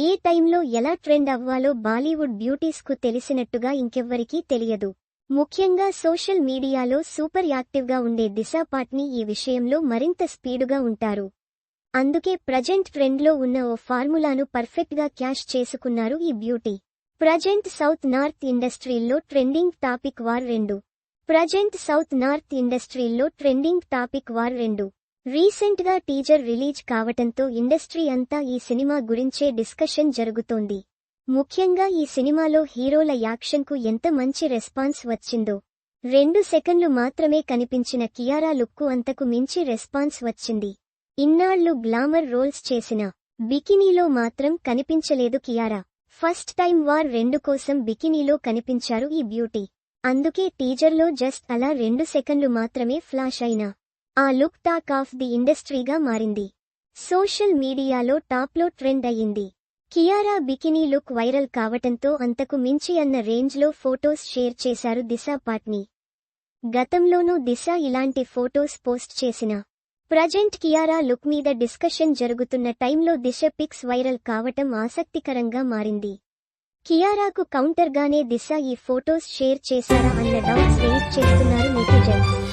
ఏ టైంలో ఎలా ట్రెండ్ అవ్వాలో బాలీవుడ్ బ్యూటీస్కు తెలిసినట్టుగా ఇంకెవ్వరికీ తెలియదు. ముఖ్యంగా సోషల్ మీడియాలో సూపర్ యాక్టివ్గా ఉండే దిశా పాట్ని ఈ విషయంలో మరింత స్పీడుగా ఉంటారు. అందుకే ప్రజెంట్ ట్రెండ్లో ఉన్న ఓ ఫార్ములాను పర్ఫెక్ట్గా క్యాష్ చేసుకున్నారు ఈ బ్యూటీ. ప్రజెంట్ సౌత్ నార్త్ ఇండస్ట్రీల్లో ట్రెండింగ్ టాపిక్ వార్ రెండు. ప్రజెంట్ సౌత్ నార్త్ ఇండస్ట్రీల్లో ట్రెండింగ్ టాపిక్ వార్ రెండు. రీసెంట్గా టీజర్ రిలీజ్ కావటంతో ఇండస్ట్రీ అంతా ఈ సినిమా గురించే డిస్కషన్ జరుగుతోంది. ముఖ్యంగా ఈ సినిమాలో హీరోల యాక్షన్కు ఎంత మంచి రెస్పాన్స్ వచ్చిందో. రెండు సెకండ్లు మాత్రమే కనిపించిన కియారా లుక్కు అంతకు మించి రెస్పాన్స్ వచ్చింది. ఇన్నాళ్ళు గ్లామర్ రోల్స్ చేసిన బికినీలో మాత్రం కనిపించలేదు కియారా. ఫస్ట్ టైం వార్ రెండు కోసం బికినీలో కనిపించారు ఈ బ్యూటీ. అందుకే టీజర్లో జస్ట్ అలా రెండు సెకండ్లు మాత్రమే ఫ్లాష్ అయినా ఆ లుక్ టాక్ ఆఫ్ ది ఇండస్ట్రీగా మారింది. సోషల్ మీడియాలో టాప్లో ట్రెండ్ అయ్యింది. కియారా బికినీ లుక్ వైరల్ కావటంతో అంతకు మించి అన్న రేంజ్లో ఫోటోస్ షేర్ చేశారు దిశా పాట్ని. గతంలోనూ దిశ ఇలాంటి ఫోటోస్ పోస్ట్ చేసిన. ప్రజెంట్ కియారా లుక్ మీద డిస్కషన్ జరుగుతున్న టైంలో దిశ పిక్స్ వైరల్ కావటం ఆసక్తికరంగా మారింది. కియారాకు కౌంటర్గానే దిశ ఈ ఫోటోస్ షేర్ చేశారా అన్న డౌట్స్ రేజ్ చేస్తున్నారు నెటిజన్స్.